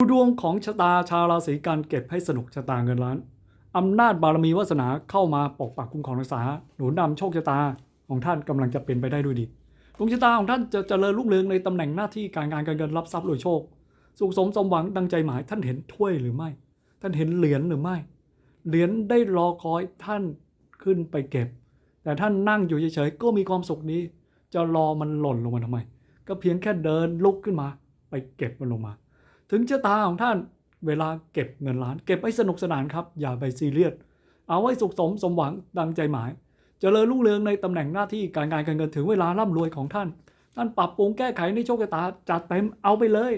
ดูดวงของชะตาชาวราศีกันเก็บให้สนุกชะตาเงินล้านอำนาจบารมีวาสนาเข้ามาปกปักคุ้มครองรักษาหนุนนำโชคชะตาของท่านกำลังจะเป็นไปได้ด้วยดีดวงชะตาของท่านจะเจริญรุ่งเรืองในตำแหน่งหน้าที่การงานการเงินรับทรัพย์รวยโชค สุขสมสมหวังดังใจหมายท่านเห็นถ้วยหรือไม่ ท่านเห็นเหรียญหรือไม่ เหรียญได้รอคอยท่านขึ้นไปเก็บ แต่ท่านนั่งอยู่เฉยๆก็มีความสุขดีจะรอมันหล่นลงมาทำไม ก็เพียงแค่เดินลุกขึ้นมา ไปเก็บมันลงมา ถึงชะตาของท่านเวลาเก็บเงินล้าน เก็บให้สนุกสนานครับ อย่าไปซีเรียสเอาไว้สุขสมสมหวังดังใจหมายเจริญรุ่งเรืองในตำแหน่งหน้าที่การงานการเงินถึงเวลาร่ำรวยของท่าน ท่านปรับปรุงแก้ไขในโชคชะตาจัดเต็มเอาไปเลย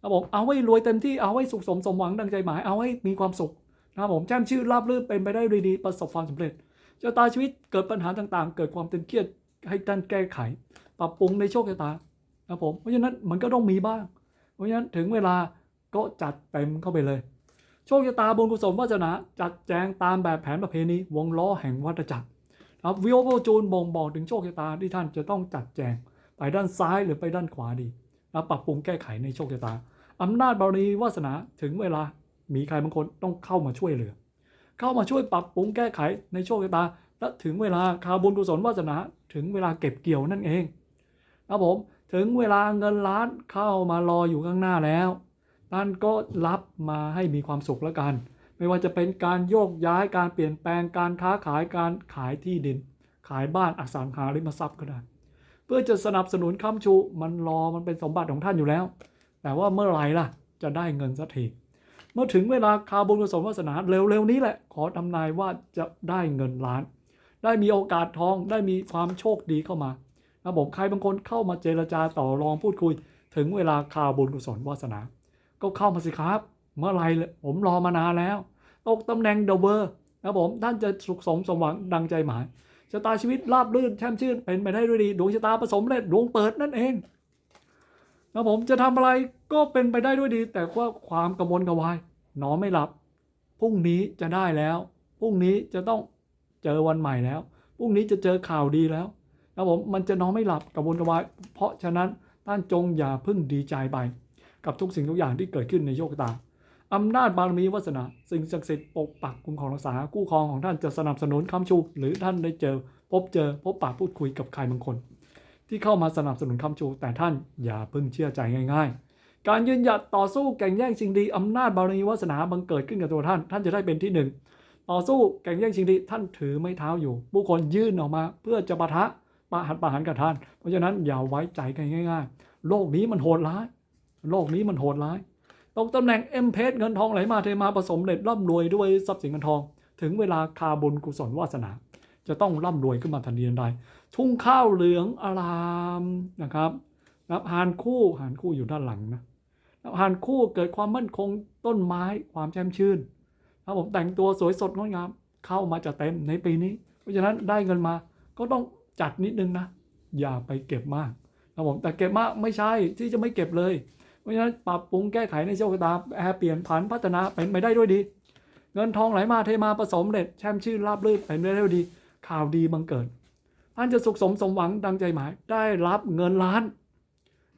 ครับผมเอาไว้รวยเต็มที่เอาไว้สุขสมสมหวังดังใจหมายเอาไว้มีความสุขนะผมแจ้มชื่อราบรื่นเป็นไปได้ดีดีประสบความสำเร็จชะตาชีวิตเกิดปัญหาต่างๆ เกิดความตึงเครียดให้ท่านแก้ไข ปรับปรุงในโชคชะตานะผมเพราะฉะนั้นมันก็ต้องมีบ้าง เพราะฉะนั้นถึงเวลาก็จัดเต็มเข้าไปเลย โชคชะตาบุญกุศลวาสนาจัดแจงตามแบบแผนประเพณีวงล้อแห่งวัฏจักรครับวิโอโวจูนบ่งบอกถึงโชคชะตาที่ท่านจะต้องจัดแจงไปด้านซ้ายหรือไปด้านขวาดีแล้วปรับปรุงแก้ไขในโชคชะตาอำนาจบารมีวาสนาถึงเวลามีใครบางคนต้องเข้ามาช่วยเหลือ เข้ามาช่วยปรับปรุงแก้ไขในโชคชะตาและถึงเวลาคาบุญกุศลวาสนา ถึงเวลาเก็บเกี่ยวนั่นเองครับผม ถึงเวลาเงินล้านเข้ามารออยู่ข้างหน้าแล้วท่านก็รับมาให้มีความสุขแล้วกัน ไม่ว่าจะเป็นการโยกย้ายการเปลี่ยนแปลงการค้าขายการขายที่ดิน ขายบ้านอสังหาริมทรัพย์ก็ได้เพื่อจะสนับสนุนค้ำชูมันรอมันเป็นสมบัติของท่านอยู่แล้ว แต่ว่าเมื่อไหร่ล่ะจะได้เงินสักทีเมื่อถึงเวลาคาบุญกุศลวาสนาเร็วๆนี้แหละ ขอทำนายว่าจะได้เงินล้าน ได้มีโอกาสทองได้มีความโชคดีเข้ามา นะผมใครบางคนเข้ามาเจรจาต่อรองพูดคุย ถึงเวลาคาบุญกุศลวาสนา ก็เข้ามาสิครับ เมื่อไรเลยผมรอมานานแล้ว ตกตำแหน่งเดอะเวอร์นะผมท่านจะสุขสมสมหวังดังใจหมายชะตาชีวิตราบรื่นแช่มชื่นเป็นไปได้ด้วยดีดวงชะตาผสมเร็จดวงเปิดนั่นเองนะผมจะทำอะไรก็เป็นไปได้ด้วยดี แต่ว่าความกังวลกระวายนอนไม่หลับพรุ่งนี้จะได้แล้วพรุ่งนี้จะต้องเจอวันใหม่แล้วพรุ่งนี้จะเจอข่าวดีแล้ว นะผมมันจะนอนไม่หลับกังวลกระวาย เพราะฉะนั้นท่านจงอย่าเพิ่งดีใจไป กับทุกสิ่งทุกอย่างที่เกิดขึ้นในโชคตาอำนาจบารมีวาสนา สิ่งศักดิ์สิทธิ์ปกปักคุ้มครองรักษาคู่ครองของท่านจะสนับสนุนคำชู หรือท่านได้เจอ พบเจอพบปะพูดคุยกับใครบางคน ที่เข้ามาสนับสนุนคำชู แต่ท่านอย่าเพิ่งเชื่อใจง่ายๆ การยืนหยัดต่อสู้แข่งแย่งชิงดีอำนาจบารมีวาสนาบังเกิดขึ้นกับตัวท่าน ท่านจะได้เป็นที่หนึ่งต่อสู้แข่งแย่งชิงดีท่านถือไม้เท้าอยู่ ผู้คนยื่นออกมาเพื่อจะปะทะ ปะหันปะหันกับท่าน เพราะฉะนั้นอย่าไว้ใจกันง่าย ๆ โลกนี้มันโหดร้าย โลกนี้มันโหดร้ายตกตำแหน่งเอ็มเพสเงินทองไหลมาเทมาผสมเร็จร่ำรวยด้วยทรัพย์สินเงินทอง ถึงเวลาคาบุญกุศลวาสนา จะต้องร่ำรวยขึ้นมาทันทีทันใดทุ่งข้าวเหลืองอารามนะครับนะครับหานคู่หานคู่อยู่ด้านหลังนะนับหานคู่เกิดความมั่นคงต้นไม้ความแช่มชื่นครับผมแต่งตัวสวยสดงดงาม เข้ามาจะเต็มในปีนี้ เพราะฉะนั้นได้เงินมาก็ต้อง จัดนิดนึงนะ อย่าไปเก็บมากครับผมแต่เก็บมากไม่ใช่ที่จะไม่เก็บเลย เพราะฉะนั้นปรับปรุงแก้ไขในโชคชะตาแอร์เปลี่ยนผันพัฒนาเป็นไปได้ด้วยดี เงินทองไหลมาเทมาผสมเร็จแช่มชื่นราบรื่นเป็นไปได้ด้วยดี ข่าวดีบังเกิดท่านจะสุขสมสมหวังดังใจหมาย ได้รับเงินล้าน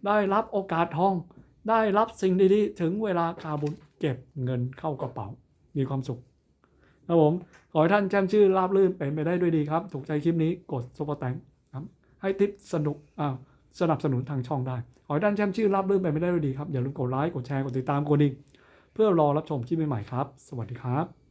ได้รับโอกาสทอง ได้รับสิ่งดีๆ ถึงเวลาคาบุญเก็บเงินเข้ากระเป๋า มีความสุข ครับผมขอให้ท่านแช่มชื่อราบลื่นเป็นไปได้ด้วยดีครับ ถูกใจคลิปนี้กดซุปเปอร์แตงครับให้ทิปสนุกอ่าสนับสนุนทางช่องได้ ขอให้ท่านแช่มชื่อราบลื่นเป็นไปได้ด้วยดีครับ อย่าลืมกดไลค์กดแชร์กดติดตามกดดิ่งเพื่อรอรับชมคลิปใหม่ๆครับ สวัสดีครับ